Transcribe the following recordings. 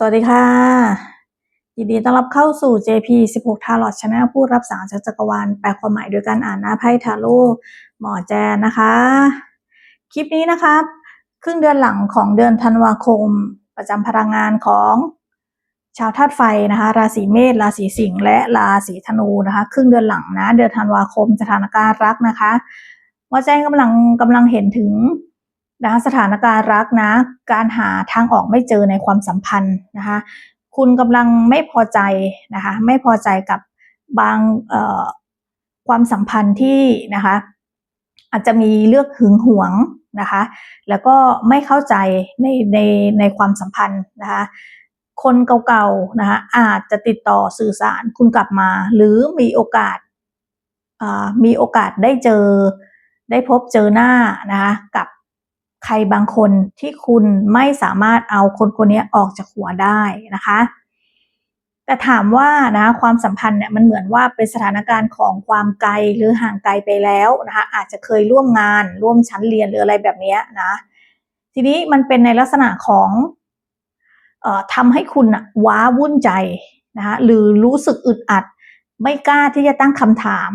สวัสดีค่ะ ยินดีต้อนรับเข้าสู่ JP 16 Tarot Channel ผู้รับสารจากจักรวาลแปลความหมายโดยการอ่านหน้าไพ่ทาโร่หมอแจนนะคะ คลิปนี้นะคะครึ่งเดือนหลังของเดือนธันวาคม ประจำพลังงานของชาวธาตุไฟนะคะ ราศีเมษราศีสิงห์และราศีธนูนะคะ ครึ่งเดือนหลังนะ เดือนธันวาคมสถานการณ์รักนะคะหมอแจนกำลังกำลังเห็นถึง นะคะสถานการณ์รักนะ การหาทางออกไม่เจอในความสัมพันธ์นะคะคุณกำลังไม่พอใจนะคะไม่พอใจกับบางความสัมพันธ์ที่นะคะอาจจะมีเลือกหึงหวงนะคะแล้วก็ไม่เข้าใจในในในความสัมพันธ์นะคะคนเก่าๆนะคะอาจจะติดต่อสื่อสารคุณกลับมา หรือมีโอกาสมีโอกาสได้เจอได้พบเจอหน้านะคะกับ ใครบางคนที่คุณไม่สามารถเอาคนคนนี้ออกจากหัวได้นะคะ แต่ถามว่านะความสัมพันธ์เนี่ยมันเหมือนว่าเป็นสถานการณ์ของความไกลหรือห่างไกลไปแล้วนะคะ อาจจะเคยร่วมงานร่วมชั้นเรียนหรืออะไรแบบนี้นะ ทีนี้มันเป็นในลักษณะของเอ่อทำให้คุณว้าวุ่นใจนะคะหรือรู้สึกอึดอัด ไม่กล้าที่จะตั้งคำถาม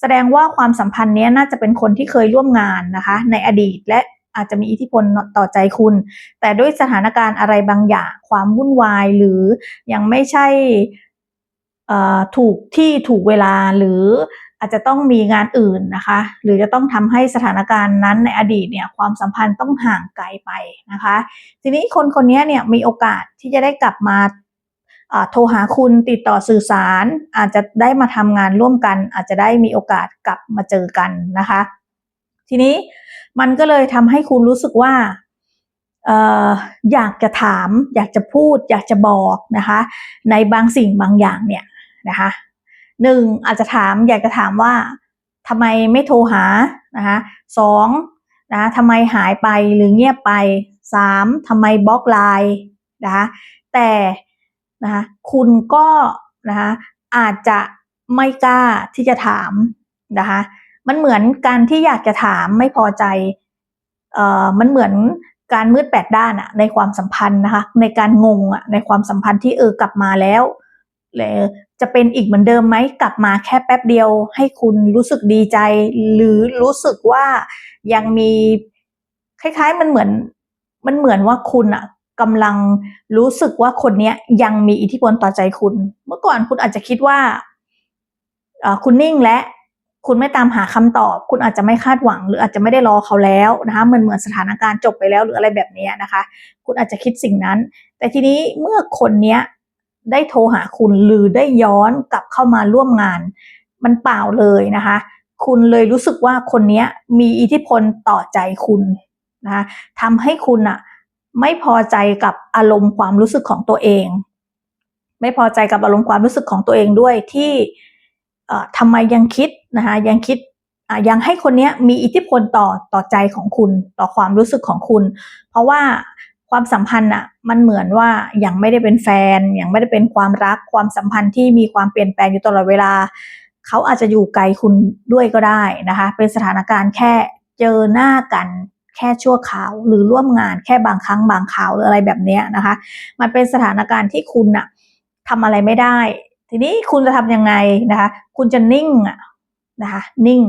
แสดงว่าความสัมพันธ์นี้น่าจะเป็นคนที่เคยร่วมงานนะคะ ในอดีตและ อาจจะมีอิทธิพลต่อใจคุณ แต่ด้วยสถานการณ์อะไรบางอย่างความวุ่นวายหรือยังไม่ใช่ถูกที่ถูกเวลาหรืออาจจะต้องมีงานอื่นนะคะ หรือจะต้องทำให้สถานการณ์นั้นในอดีตเนี่ยความสัมพันธ์ต้องห่างไกลไปนะคะ ทีนี้คนคนนี้เนี่ยมีโอกาสที่จะได้กลับมาโทรหาคุณติดต่อสื่อสาร อาจจะได้มาทำงานร่วมกัน อาจจะได้มีโอกาสกลับมาเจอกันนะคะ ทีนี้ มันก็เลยทำให้คุณรู้สึกว่าอยากจะถาม อยากจะพูด อยากจะบอกนะคะ ในบางสิ่งบางอย่างเนี่ยนะคะหนึ่งอาจจะถามอยากจะถามว่าทำไมไม่โทรหานะคะสองนะทำไมหายไปหรือเงียบไปสามทำไมบล็อกไลน์นะคะแต่นะคะคุณก็นะคะอาจจะไม่กล้าที่จะถามนะคะ มันเหมือนการที่อยากจะถามไม่พอใจเอ่อมันเหมือนการมืดแปดด้านอะในความสัมพันธ์นะคะ ในการงงอะในความสัมพันธ์ที่เออกลับมาแล้วแล้วจะเป็นอีกเหมือนเดิมไหมกลับมาแค่แป๊บเดียว ให้คุณรู้สึกดีใจ หรือรู้สึกว่ายังมีคล้าย ๆ มันเหมือน มันเหมือนว่าคุณอะกำลังรู้สึกว่าคนนี้ยังมีอิทธิพลต่อใจคุณ เมื่อก่อนคุณอาจจะคิดว่าคุณนิ่งและ คุณไม่ตามหาคำตอบ คุณอาจจะไม่คาดหวัง หรืออาจจะไม่ได้รอเขาแล้วนะคะเหมือนเหมือนสถานการณ์จบไปแล้วหรืออะไรแบบนี้นะคะ คุณอาจจะคิดสิ่งนั้น แต่ทีนี้เมื่อคนเนี้ยได้โทรหาคุณหรือได้ย้อนกลับเข้ามาร่วมงาน มันเปล่าเลยนะคะ คุณเลยรู้สึกว่าคนนี้มีอิทธิพลต่อใจคุณนะคะทำให้คุณอะไม่พอใจกับอารมณ์ความรู้สึกของตัวเอง ไม่พอใจกับอารมณ์ความรู้สึกของตัวเองด้วยที่ทำไมยังคิด นะคะยังคิดยังให้คนนี้มีอิทธิพลต่อต่อใจของคุณต่อความรู้สึกของคุณ เพราะว่าความสัมพันธ์อะมันเหมือนว่ายังไม่ได้เป็นแฟน ยังไม่ได้เป็นความรักความสัมพันธ์ที่มีความเปลี่ยนแปลงอยู่ตลอดเวลา เขาอาจจะอยู่ไกลคุณด้วยก็ได้นะคะ เป็นสถานการณ์แค่เจอหน้ากันแค่ชั่วคราวหรือร่วมงานแค่บางครั้งบางคราวหรืออะไรแบบนี้นะคะ มันเป็นสถานการณ์ที่คุณอะทำอะไรไม่ได้ ทีนี้คุณจะทำยังไงนะคะ คุณจะนิ่งอะ นะคะนิ่ง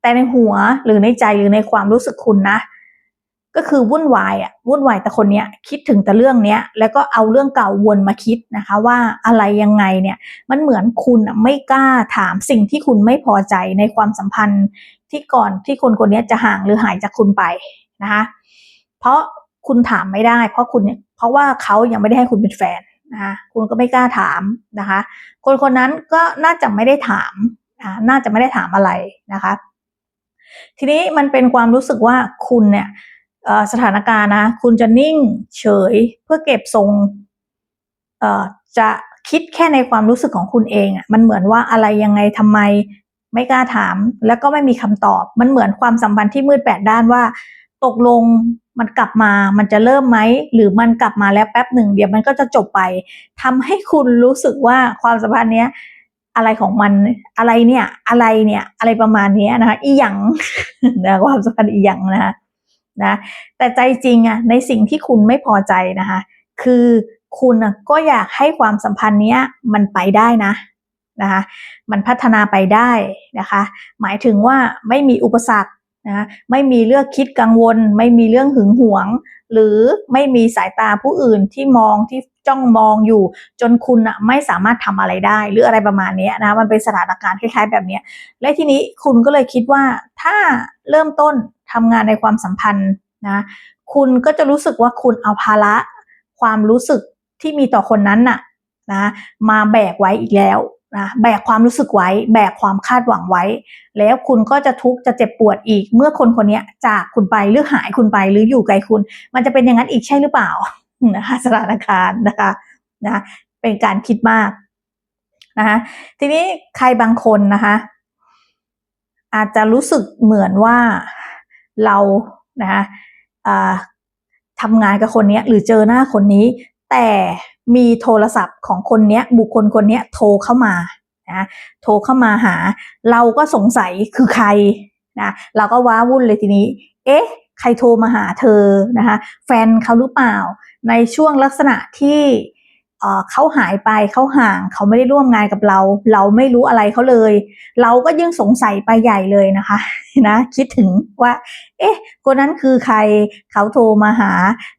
แต่ในหัวหรือในใจหรือในความรู้สึกคุณนะ ก็คือวุ่นวายอะวุ่นวายแต่คนเนี้ยคิดถึงแต่เรื่องเนี้ยแล้วก็เอาเรื่องเก่าวนมาคิดนะคะ ว่าอะไรยังไงเนี่ยมันเหมือนคุณไม่กล้าถามสิ่งที่คุณไม่พอใจในความสัมพันธ์ที่ก่อนที่คนคนนี้จะห่างหรือหายจากคุณไปนะคะเพราะคุณถามไม่ได้ เพราะคุณเนี่ยเพราะว่าเขายังไม่ได้ให้คุณเป็นแฟนนะคะคุณก็ไม่กล้าถามนะคะ คนคนนั้นก็น่าจะไม่ได้ถาม น่าจะไม่ได้ถามอะไรนะคะ ทีนี้มันเป็นความรู้สึกว่าคุณเนี่ยสถานการณ์นะ คุณจะนิ่งเฉยเพื่อเก็บทรงจะคิดแค่ในความรู้สึกของคุณเองอะมันเหมือนว่าอะไรยังไงทำไมไม่กล้าถาม แล้วก็ไม่มีคำตอบ มันเหมือนความสัมพันธ์ที่มืดแปดด้านว่า ตกลงมันกลับมา มันจะเริ่มไหม หรือมันกลับมาแล้วแป๊บหนึ่งเดี๋ยวมันก็จะจบไปทำให้คุณรู้สึกว่าความสัมพันธ์เนี้ย อะไรของมันอะไรเนี่ย อะไรเนี่ย อะไรประมาณนี้นะคะอีหยังนะความสัมพันธ์อีหยังนะคะนะแต่ใจจริงอะในสิ่งที่คุณไม่พอใจนะคะคือคุณน่ะก็อยากให้ความสัมพันธ์เนี้ยมันไปได้นะนะคะมันพัฒนาไปได้นะคะ หมายถึงว่าไม่มีอุปสรรค นะไม่มีเรื่องคิดกังวล ไม่มีเรื่องหึงหวง หรือไม่มีสายตาผู้อื่นที่มองที่จ้องมองอยู่ จนคุณอะไม่สามารถทำอะไรได้ หรืออะไรประมาณนี้นะมันเป็นสถานการณ์คล้ายๆ แบบนี้และทีนี้คุณก็เลยคิดว่าถ้าเริ่มต้นทำงานในความสัมพันธ์นะคุณก็จะรู้สึกว่าคุณเอาภาระความรู้สึกที่มีต่อคนนั้นน่ะนะมาแบกไว้อีกแล้ว นะแบกความรู้สึกไว้ แบกความคาดหวังไว้ แล้วคุณก็จะทุกข์จะเจ็บปวดอีก เมื่อคนคนนี้จากคุณไปหรือหายคุณไปหรืออยู่ไกลคุณ มันจะเป็นอย่างนั้นอีกใช่หรือเปล่านะคะสถานการณ์นะคะนะเป็นการคิดมากนะคะทีนี้ใครบางคนนะคะอาจจะรู้สึกเหมือนว่าเรานะคะทำงานกับคนนี้หรือเจอหน้าคนนี้ แต่ มีโทรศัพท์ของคนเนี้ยบุคคลคนเนี้ยโทรเข้ามานะโทรเข้ามาหา เราก็สงสัยคือใครนะเราก็ว้าวุ่นเลยทีนี้ เอ๊ะ ใครโทรมาหาเธอนะคะแฟนเขาหรือเปล่า ในช่วงลักษณะที่ เขาหายไปเขาห่าง เขาไม่ได้ร่วมงานกับเรา เราไม่รู้อะไรเขาเลย เราก็ยิ่งสงสัยไปใหญ่เลยนะคะนะคิดถึงว่า เอ๊ะคนนั้นคือใครเขาโทรมาหา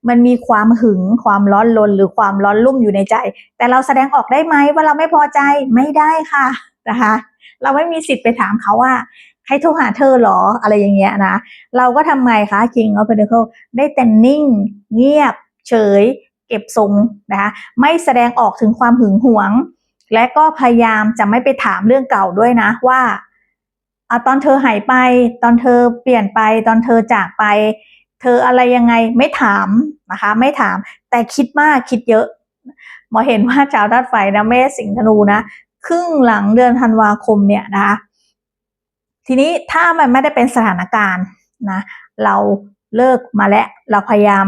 มันมีความหึงความร้อนรนหรือความร้อนรุ่มอยู่ในใจ แต่เราแสดงออกได้ไหมว่าเราไม่พอใจไม่ได้ค่ะนะคะ เราไม่มีสิทธิ์ไปถามเขาว่าใครโทรหาเธอหรออะไรอย่างเงี้ยนะ เราก็ทำไงคะ King of Pentacles ได้แต่นิ่ง เงียบ เฉย เก็บทรงนะคะไม่แสดงออกถึงความหึงหวง และก็พยายามจะไม่ไปถามเรื่องเก่าด้วยนะว่าอตอนเธอหายไป ตอนเธอเปลี่ยนไป ตอนเธอจากไป เธออะไรยังไงไม่ถามนะคะ ไม่ถามแต่คิดมากคิดเยอะหมอเห็นว่าชาวธาตุไฟนะแม่สิงห์ธนูนะครึ่งหลังเดือนธันวาคมเนี่ยนะคะทีนี้ถ้ามันไม่ได้เป็นสถานการณ์นะเราเลิกมาแล้วเราพยายาม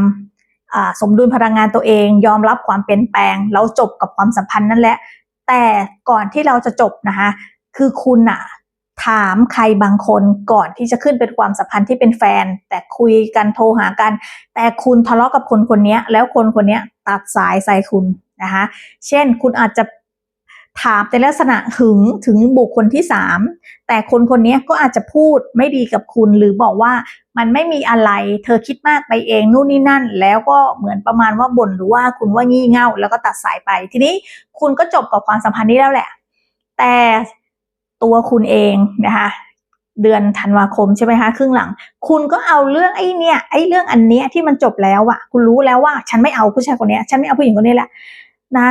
สมดุลพลังงานตัวเอง ยอมรับความเปลี่ยนแปลงเราจบกับความสัมพันธ์นั่นแหละ แต่ก่อนที่เราจะจบนะคะคือคุณอะถามใครบางคนก่อนที่จะขึ้นเป็นความสัมพันธ์ที่เป็นแฟน แต่คุยกันโทรหากัน แต่คุณทะเลาะกับคนคนนี้แล้วคนคนนี้ตัดสายใส่คุณนะคะเช่นคุณอาจจะถามในลักษณะหึงถึงบุคคลที่สามแต่คนคนนี้ก็อาจจะพูดไม่ดีกับคุณหรือบอกว่า มันไม่มีอะไร เธอคิดมากไปเองนู่นนี่นั่น แล้วก็เหมือนประมาณว่าบ่นหรือว่าคุณว่างี่เง่า แล้วก็ตัดสายไป ทีนี้คุณก็จบกับความสัมพันธ์นี้แล้วแหละ แต่ตัวคุณเองนะคะเดือนธันวาคมใช่ไหมคะครึ่งหลัง คุณก็เอาเรื่องไอ้เนี่ยไอ้เรื่องอันเนี้ยที่มันจบแล้วอะคุณรู้แล้วว่า ฉันไม่เอาผู้ชายคนนี้ฉันไม่เอาผู้หญิงคนนี้แหละนะ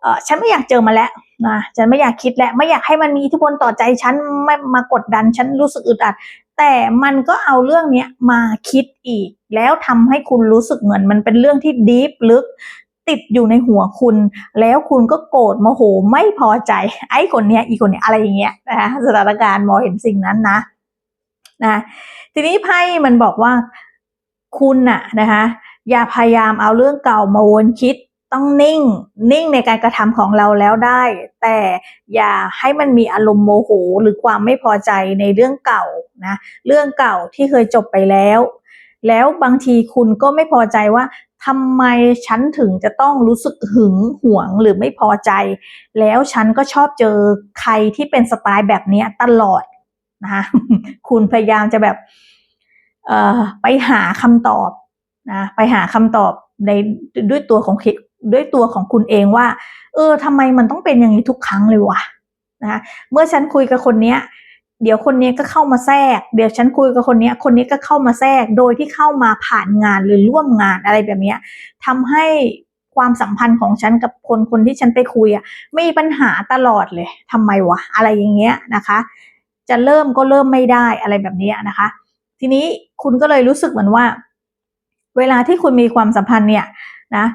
เออฉันไม่อยากเจอมาแล้วนะฉันไม่อยากคิดแล้วไม่อยากให้มันมีอิทธิพลต่อใจฉันไม่มากดดัน ฉันรู้สึกอึดอัด แต่มันก็เอาเรื่องเนี้ยมาคิดอีก แล้วทำให้คุณรู้สึกเหมือนมันเป็นเรื่องที่ดีฟลึก ติดอยู่ในหัวคุณ แล้วคุณก็โกรธโมโหไม่พอใจ ไอ้คนเนี้ยอีคนเนี้ยอะไรอย่างเงี้ยนะคะสถานการณ์หมอเห็นสิ่งนั้นนะนะทีนี้ไพ่มันบอกว่าคุณน่ะนะคะอย่าพยายามเอาเรื่องเก่ามาวนคิด ต้องนิ่งนิ่งในการกระทำของเราแล้วได้ แต่อย่าให้มันมีอารมณ์โมโหหรือความไม่พอใจในเรื่องเก่านะเรื่องเก่าที่เคยจบไปแล้ว แล้วบางทีคุณก็ไม่พอใจว่าทำไมฉันถึงจะต้องรู้สึกหึงหวงหรือไม่พอใจ แล้วฉันก็ชอบเจอใครที่เป็นสไตล์แบบนี้ตลอดนะคะคุณพยายามจะแบบเอ่อไปหาคำตอบนะไปหาคำตอบในด้วยตัวของ ด้วยตัวของคุณเองว่า เออทำไมมันต้องเป็นอย่างนี้ทุกครั้งเลยวะนะเมื่อฉันคุยกับคนเนี้ยเดี๋ยวคนนี้ก็เข้ามาแทรก เดี๋ยวฉันคุยกับคนนี้คนนี้ก็เข้ามาแทรก โดยที่เข้ามาผ่านงานหรือร่วมงานอะไรแบบนี้ทำให้ความสัมพันธ์ของฉันกับคนคนที่ฉันไปคุยอะมีปัญหาตลอดเลยทำไมวะอะไรอย่างเงี้ยนะคะ จะเริ่มก็เริ่มไม่ได้อะไรแบบนี้นะคะ ทีนี้คุณก็เลยรู้สึกเหมือนว่า เวลาที่คุณมีความสัมพันธ์เนี่ยนะ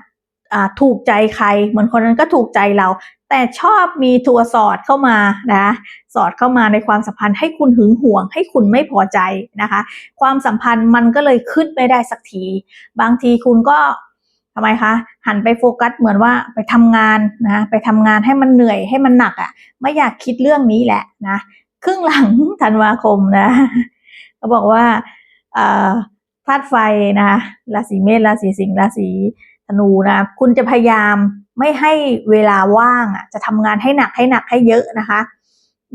ถูกใจใคร เหมือนคนนั้นก็ถูกใจเรา แต่ชอบมีทัวสอดเข้ามานะสอดเข้ามาในความสัมพันธ์ให้คุณหึงหวง ให้คุณไม่พอใจนะคะ ความสัมพันธ์มันก็เลยขึ้นไม่ได้สักที บางทีคุณก็ทำไมคะหันไปโฟกัสเหมือนว่าไปทำงานนะไปทำงานให้มันเหนื่อยให้มันหนักอะ่ะ ไม่อยากคิดเรื่องนี้แหละนะครึ่งหลังธันวาคมนะเขาบอกว่าธาตุไฟนะราศีเมษราศีสิงห์ราศี ธนูนะ คุณจะพยายามไม่ให้เวลาว่างอะ จะทำงานให้หนักให้หนักให้เยอะนะคะ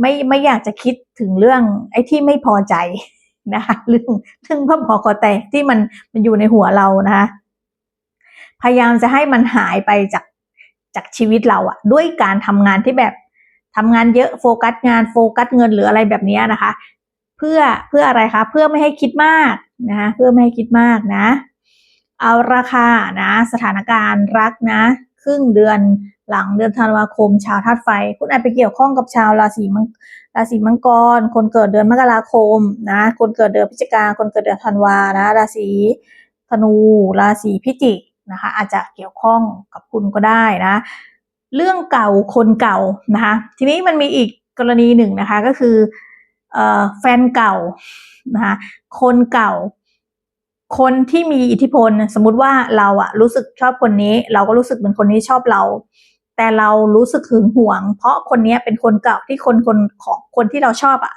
ไม่ไม่อยากจะคิดถึงเรื่องไอ้ที่ไม่พอใจนะคะเรื่องเรื่องพ่อพอคอแตกที่มันมันอยู่ในหัวเรานะคะพยายามจะให้มันหายไปจากจากชีวิตเราอะด้วยการทำงานที่แบบทำงานเยอะโฟกัสงานโฟกัสเงินหรืออะไรแบบนี้นะคะ เพื่อเพื่ออะไรคะ เพื่อไม่ให้คิดมากนะคะเพื่อไม่ให้คิดมากนะ เอาราคานะสถานการณ์รักนะ ครึ่งเดือนหลังเดือนธันวาคม ชาวธาตุไฟ คุณอาจไปเกี่ยวข้องกับชาวราศีมังราศีมังกร คนเกิดเดือนมกราคมนะคนเกิดเดือนพฤศจิกาคนเกิดเดือนธันวานะราศีธนู ราศีพิจิกนะคะอาจจะเกี่ยวข้องกับคุณก็ได้นะ เรื่องเก่าคนเก่านะคะทีนี้มันมีอีกกรณีหนึ่งนะคะก็คือออแฟนเก่านะคะคนเก่า คนที่มีอิทธิพล สมมติว่าเราอะรู้สึกชอบคนนี้ เราก็รู้สึกเหมือนคนนี้ชอบเรา แต่เรารู้สึกหึงหวง เพราะคนนี้เป็นคนเก่าที่คนคนของคนที่เราชอบอะ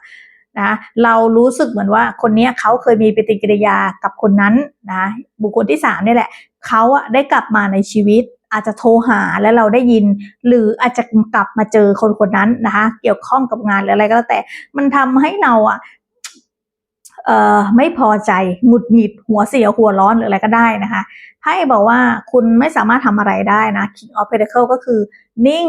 นะเรารู้สึกเหมือนว่าคนนี้เขาเคยมีปฏิกิริยากับคนนั้นนะบุคคลที่สามนี่แหละเขาอะได้กลับมาในชีวิต อาจจะโทรหาแล้วเราได้ยิน หรืออาจจะกลับมาเจอคนคนนั้นนะคะเกี่ยวข้องกับงานหรืออะไรก็แล้วแต่ มันทำให้เราอะ ไม่พอใจหงุดหงิดหัวเสียหัวร้อนหรืออะไรก็ได้นะคะไพ่บอกว่าคุณไม่สามารถทำอะไรได้นะ King of Pentacle ก็คือนิ่ง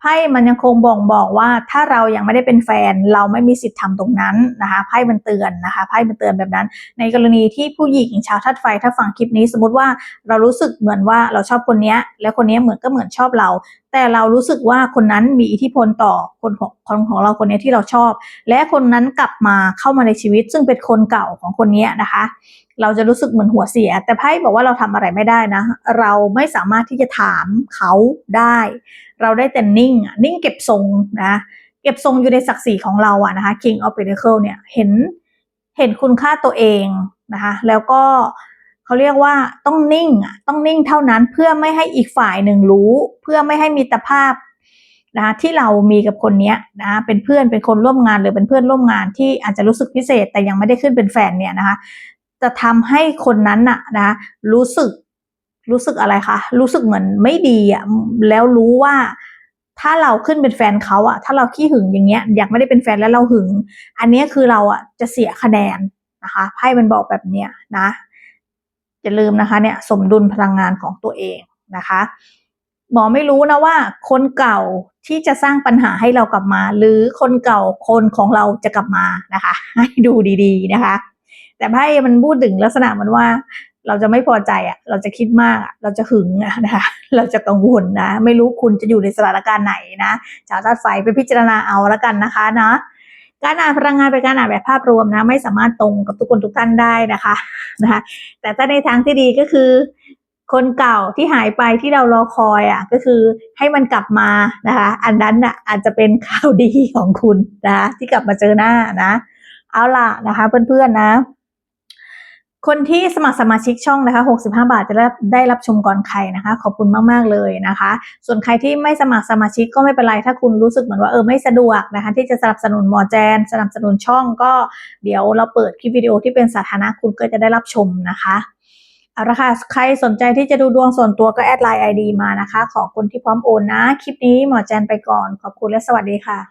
ไพ่มันยังคงบ่งบอกว่าถ้าเรายังไม่ได้เป็นแฟน เราไม่มีสิทธิ์ทำตรงนั้นนะคะไพ่มันเตือนนะคะไพ่มันเตือนแบบนั้น ในกรณีที่ผู้หญิงชาวธาตุไฟถ้าฟังคลิปนี้สมมติว่าเรารู้สึกเหมือนว่าเราชอบคนนี้แล้วคนนี้เหมือนก็เหมือนชอบเรา แต่เรารู้สึกว่าคนนั้นมีอิทธิพลต่อคนของคนของเราคนนี้ที่เราชอบ และคนนั้นกลับมาเข้ามาในชีวิต ซึ่งเป็นคนเก่าของคนนี้นะคะเราจะรู้สึกเหมือนหัวเสีย แต่ไพ่บอกว่าเราทำอะไรไม่ได้นะ เราไม่สามารถที่จะถามเขาได้ เราได้แต่นิ่งนิ่งเก็บทรงนะเก็บทรงอยู่ในศักดิ์ศรีของเราอะนะคะ King of Pentacle เนี่ยเห็นเห็นคุณค่าตัวเองนะคะแล้วก็เขาเรียกว่าต้องนิ่งอะต้องนิ่งเท่านั้นเพื่อไม่ให้อีกฝ่ายหนึ่งรู้ เพื่อไม่ให้มีตภาพนะคะที่เรามีกับคนเนี้ยนะเป็นเพื่อนเป็นคนร่วมงานหรือเป็นเพื่อนร่วมงานที่อาจจะรู้สึกพิเศษแต่ยังไม่ได้ขึ้นเป็นแฟนเนี่ยนะคะจะทำให้คนนั้นน่ะนะรู้สึก รู้สึกอะไรคะ รู้สึกเหมือนไม่ดีอะแล้วรู้ว่าถ้าเราขึ้นเป็นแฟนเขาอะถ้าเราขี้หึงอย่างเงี้ย อยากไม่ได้เป็นแฟนแล้วเราหึง อันนี้คือเราอะจะเสียคะแนนนะคะไพ่มันบอกแบบเนี้ยนะอย่าลืมนะคะเนี่ยสมดุลพลังงานของตัวเองนะคะหมอไม่รู้นะว่า คนเก่าที่จะสร้างปัญหาให้เรากลับมา หรือคนเก่าคนของเราจะกลับมานะคะ ให้ดูดี ๆนะคะ แต่ไพ่มันพูดถึงลักษณะมันว่า เราจะไม่พอใจอะ เราจะคิดมากอะ เราจะหึงอะนะคะ เราจะกังวลนะ ไม่รู้คุณจะอยู่ในสถานการณ์ไหนนะชาวธาตุไฟไปพิจารณาเอาล้วกันนะคะเนาะการอ่านพลังงานเป็นการอ่านแบบภาพรวมนะ ไม่สามารถตรงกับทุกคนทุกท่านได้นะคะนะคะ แต่ถ้าในทางที่ดีก็คือ คนเก่าที่หายไปที่เรารอคอยอะ ก็คือให้มันกลับมานะคะ อันนั้นอะอาจจะเป็นข่าวดีของคุณนะที่กลับมาเจอหน้านะ เอาล่ะนะคะ เพื่อนๆนะ คนที่สมัครสมาชิกช่องนะคะ 65 บาทจะได้ได้รับชมก่อนใครนะคะ ขอบคุณมาก ๆ เลยนะคะ ส่วนใครที่ไม่สมัครสมาชิกก็ไม่เป็นไร ถ้าคุณรู้สึกเหมือนว่าเออไม่สะดวกนะคะ ที่จะสนับสนุนหมอแจน สนับสนุนช่องก็เดี๋ยวเราเปิดคลิปวิดีโอที่เป็นสาธารณะคุณก็จะได้รับชมนะคะเอาละค่ะใครสนใจที่จะดูดวงส่วนตัวก็แอดไลน์ ID มานะคะ ขอคนที่พร้อมโอนนะ คลิปนี้หมอแจนไปก่อน ขอบคุณและสวัสดีค่ะ